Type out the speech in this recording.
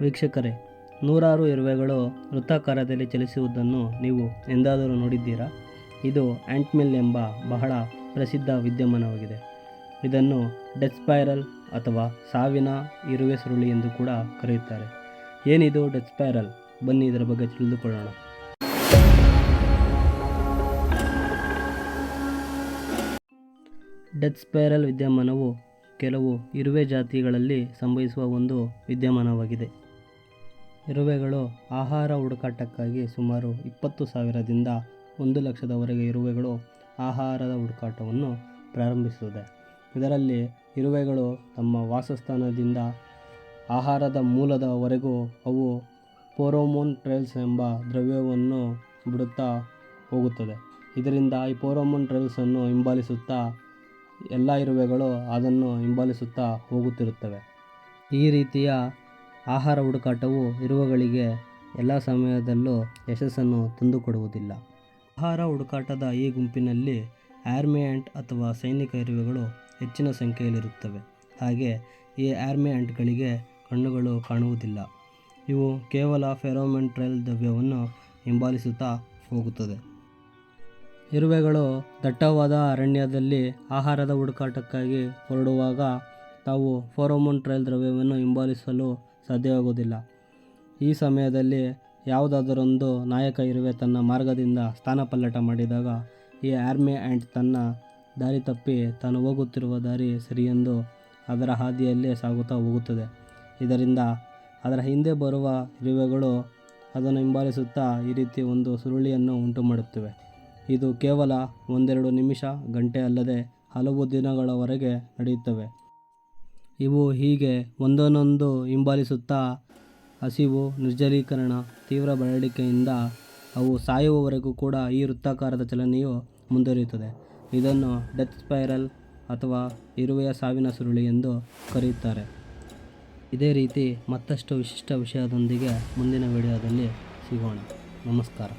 ವೀಕ್ಷಕರೇ, ನೂರಾರು ಇರುವೆಗಳು ವೃತ್ತಾಕಾರದಲ್ಲಿ ಚಲಿಸುವುದನ್ನು ನೀವು ಎಂದಾದರೂ ನೋಡಿದ್ದೀರಾ? ಇದು ಆ್ಯಂಟ್ಮಿಲ್ ಎಂಬ ಬಹಳ ಪ್ರಸಿದ್ಧ ವಿದ್ಯಮಾನವಾಗಿದೆ. ಇದನ್ನು ಡೆತ್ ಸ್ಪೈರಲ್ ಅಥವಾ ಸಾವಿನ ಇರುವೆ ಸುರುಳಿ ಎಂದು ಕೂಡ ಕರೆಯುತ್ತಾರೆ. ಏನಿದು ಡೆತ್ ಸ್ಪೈರಲ್? ಬನ್ನಿ ಇದರ ಬಗ್ಗೆ ತಿಳಿದುಕೊಳ್ಳೋಣ. ಡೆತ್ ಸ್ಪೈರಲ್ ವಿದ್ಯಮಾನವು ಕೆಲವು ಇರುವೆ ಜಾತಿಗಳಲ್ಲಿ ಸಂಭವಿಸುವ ಒಂದು ವಿದ್ಯಮಾನವಾಗಿದೆ. ಇರುವೆಗಳು ಆಹಾರ ಹುಡುಕಾಟಕ್ಕಾಗಿ ಸುಮಾರು ಇಪ್ಪತ್ತು ಸಾವಿರದಿಂದ ಒಂದು ಲಕ್ಷದವರೆಗೆ ಇರುವೆಗಳು ಆಹಾರದ ಹುಡುಕಾಟವನ್ನು ಪ್ರಾರಂಭಿಸುತ್ತದೆ. ಇದರಲ್ಲಿ ಇರುವೆಗಳು ತಮ್ಮ ವಾಸಸ್ಥಾನದಿಂದ ಆಹಾರದ ಮೂಲದವರೆಗೂ ಅವು ಪೋರೋಮೋನ್ ಟ್ರೈಲ್ಸ್ ಎಂಬ ದ್ರವ್ಯವನ್ನು ಬಿಡುತ್ತಾ ಹೋಗುತ್ತದೆ. ಇದರಿಂದ ಈ ಪೋರೋಮೋನ್ ಟ್ರೈಲ್ಸನ್ನು ಹಿಂಬಾಲಿಸುತ್ತಾ ಎಲ್ಲ ಇರುವೆಗಳು ಅದನ್ನು ಹಿಂಬಾಲಿಸುತ್ತಾ ಹೋಗುತ್ತಿರುತ್ತವೆ. ಈ ರೀತಿಯ ಆಹಾರ ಹುಡುಕಾಟವು ಇರುವೆಗಳಿಗೆ ಎಲ್ಲ ಸಮಯದಲ್ಲೂ ಯಶಸ್ಸನ್ನು ತಂದುಕೊಡುವುದಿಲ್ಲ. ಆಹಾರ ಹುಡುಕಾಟದ ಈ ಗುಂಪಿನಲ್ಲಿ ಆರ್ಮಿಯಂಟ್ ಅಥವಾ ಸೈನಿಕ ಇರುವೆಗಳು ಹೆಚ್ಚಿನ ಸಂಖ್ಯೆಯಲ್ಲಿರುತ್ತವೆ. ಹಾಗೆ ಈ ಆರ್ಮಿಯಂಟ್ಗಳಿಗೆ ಕಣ್ಣುಗಳು ಕಾಣುವುದಿಲ್ಲ. ಇವು ಕೇವಲ ಫೆರೋಮನ್ ಟ್ರೈಲ್ ದ್ರವ್ಯವನ್ನು ಹಿಂಬಾಲಿಸುತ್ತಾ ಹೋಗುತ್ತದೆ. ಇರುವೆಗಳು ದಟ್ಟವಾದ ಅರಣ್ಯದಲ್ಲಿ ಆಹಾರದ ಹುಡುಕಾಟಕ್ಕಾಗಿ ಹೊರಡುವಾಗ ತಾವು ಫೋರೋಮೋನ್ ಟ್ರೈಲ್ ದ್ರವ್ಯವನ್ನು ಹಿಂಬಾಲಿಸಲು ಸಾಧ್ಯವಾಗುವುದಿಲ್ಲ. ಈ ಸಮಯದಲ್ಲಿ ಯಾವುದಾದರೊಂದು ನಾಯಕ ಇರುವೆ ತನ್ನ ಮಾರ್ಗದಿಂದ ಸ್ಥಾನಪಲ್ಲಟ ಮಾಡಿದಾಗ ಈ ಆರ್ಮಿ ಆ್ಯಂಡ್ ತನ್ನ ದಾರಿ ತಪ್ಪಿ ತಾನು ಹೋಗುತ್ತಿರುವ ದಾರಿ ಸರಿಯೆಂದು ಅದರ ಹಾದಿಯಲ್ಲೇ ಸಾಗುತ್ತಾ ಹೋಗುತ್ತದೆ. ಇದರಿಂದ ಅದರ ಹಿಂದೆ ಬರುವ ಇರುವೆಗಳು ಅದನ್ನು ಹಿಂಬಾಲಿಸುತ್ತಾ ಈ ರೀತಿ ಒಂದು ಸುರುಳಿಯನ್ನು ಉಂಟು ಮಾಡುತ್ತವೆ ಇದು ಕೇವಲ ಒಂದೆರಡು ನಿಮಿಷ, ಗಂಟೆ ಅಲ್ಲದೆ ಹಲವು ದಿನಗಳವರೆಗೆ ನಡೆಯುತ್ತವೆ. ಇವು ಹೀಗೆ ಒಂದನ್ನೊಂದು ಹಿಂಬಾಲಿಸುತ್ತಾ ಹಸಿವು, ನಿರ್ಜಲೀಕರಣ, ತೀವ್ರ ಬಳಲಿಕೆಯಿಂದ ಅವು ಸಾಯುವವರೆಗೂ ಕೂಡ ಈ ವೃತ್ತಾಕಾರದ ಚಲನೆಯು ಮುಂದುವರಿಯುತ್ತದೆ. ಇದನ್ನು ಡೆತ್ ಸ್ಪೈರಲ್ ಅಥವಾ ಇರುವೆಯ ಸಾವಿನ ಸುರುಳಿ ಎಂದು ಕರೆಯುತ್ತಾರೆ. ಇದೇ ರೀತಿ ಮತ್ತಷ್ಟು ವಿಶಿಷ್ಟ ವಿಷಯದೊಂದಿಗೆ ಮುಂದಿನ ವಿಡಿಯೋದಲ್ಲಿ ಸಿಗೋಣ. ನಮಸ್ಕಾರ.